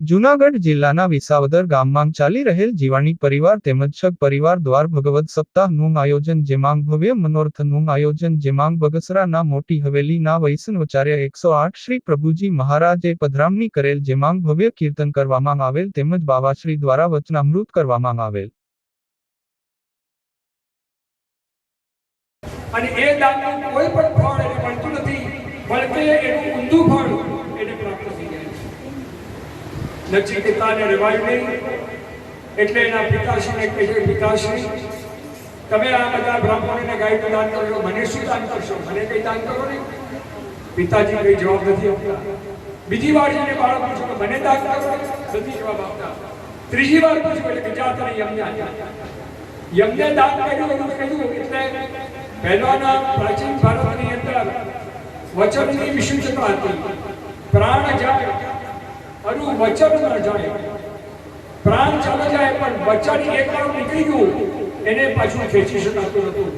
જૂનાગઢ જિલ્લાના વિસાવદર ગામમાં ચાલી રહેલ જીવાણી પરિવાર તેમજ છગ પરિવાર દ્વાર ભગવત સપ્તાહનું આયોજન જેમાં ભવ્ય મનોરથનું આયોજન જેમાં બગસરાના મોટી હવેલીના વૈષ્ણવચાર્ય એકસો આઠ શ્રી પ્રભુજી મહારાજે પધરામણી કરેલ જેમાં ભવ્ય કીર્તન કરવામાં આવેલ તેમજ બાવાશ્રી દ્વારા વચનામૃત કરવામાં આવેલ. અને એ દાનનું કોઈ પણ ફળ મળતું નથી બલકે એનું ઊંધું ફળ. નચિકેતાને રેવાય નહીં એટલે એના પિતાશ્રીને કહે છે પિતાશ્રી તમે આ બધા બ્રાહ્મણોને ગાયનું દાન કરો છો મને શું દાન કરશો મને કઈ દાન કરો ને પિતાજી કઈ જવાબ નથી આપતા બીજી વાર જઈને બાળક પૂછો કે મને દાન કરો નથી જવાબ આપતા ત્રીજી વાર પૂછ્યું એટલે કે જા તને યજ્ઞ આપ્યા યજ્ઞ દાન કર્યું એવું કહ્યું એટલે પહેલાના પ્રાચીન ભારતની અંદર વચનની વિશેષતા હતી પ્રાણ જાય અરુ વચન ન જાય પ્રાણ ચાલે જાય, પણ વચન એક વાર નીકળી ગયું, એને પાછું ખેંચી શકાતું હતું.